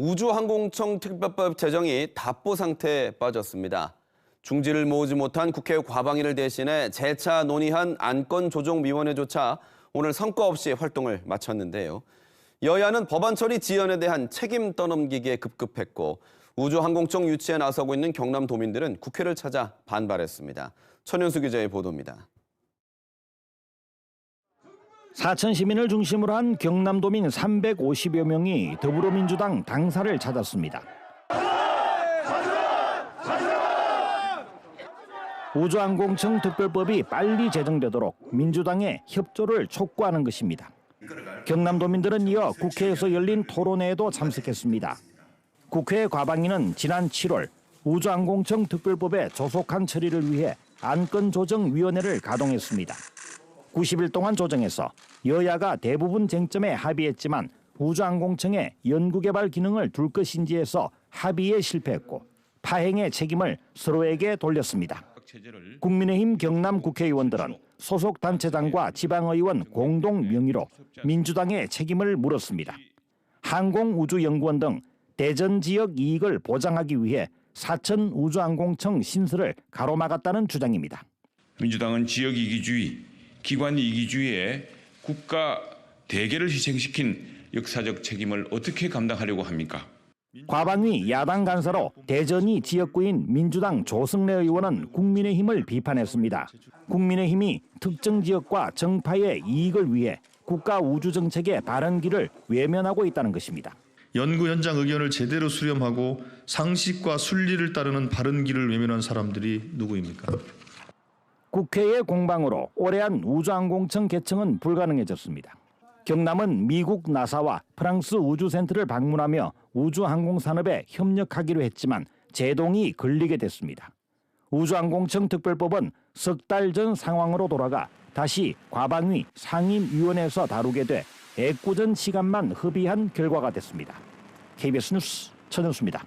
우주항공청 특별법 제정이 답보 상태에 빠졌습니다. 중지를 모으지 못한 국회 과방위를 대신해 재차 논의한 안건조정위원회조차 오늘 성과 없이 활동을 마쳤는데요. 여야는 법안 처리 지연에 대한 책임 떠넘기기에 급급했고 우주항공청 유치에 나서고 있는 경남 도민들은 국회를 찾아 반발했습니다. 천윤수 기자의 보도입니다. 사천 시민을 중심으로 한 경남도민 350여 명이 더불어민주당 당사를 찾았습니다. 우주항공청 특별법이 빨리 제정되도록 민주당의 협조를 촉구하는 것입니다. 경남도민들은 이어 국회에서 열린 토론회에도 참석했습니다. 국회 과방위는 지난 7월 우주항공청 특별법의 조속한 처리를 위해 안건조정위원회를 가동했습니다. 90일 동안 조정해서 여야가 대부분 쟁점에 합의했지만 우주항공청에 연구개발 기능을 둘 것인지에서 합의에 실패했고 파행의 책임을 서로에게 돌렸습니다. 국민의힘 경남 국회의원들은 소속 단체장과 지방의원 공동 명의로 민주당의 책임을 물었습니다. 항공우주연구원 등 대전 지역 이익을 보장하기 위해 사천 우주항공청 신설을 가로막았다는 주장입니다. 민주당은 지역 이기주의, 기관 이기주의에 국가 대계를 희생시킨 역사적 책임을 어떻게 감당하려고 합니까? 과방위 야당 간사로 대전이 지역구인 민주당 조승래 의원은 국민의힘을 비판했습니다. 국민의힘이 특정 지역과 정파의 이익을 위해 국가 우주 정책의 바른 길을 외면하고 있다는 것입니다. 연구 현장 의견을 제대로 수렴하고 상식과 순리를 따르는 바른 길을 외면한 사람들이 누구입니까? 국회의 공방으로 올해한 우주항공청 개청은 불가능해졌습니다. 경남은 미국 나사와 프랑스 우주센터를 방문하며 우주항공 산업에 협력하기로 했지만 제동이 걸리게 됐습니다. 우주항공청 특별법은 석 달 전 상황으로 돌아가 다시 과방위 상임위원회에서 다루게 돼 애꿎은 시간만 허비한 결과가 됐습니다. KBS 뉴스 천현수입니다.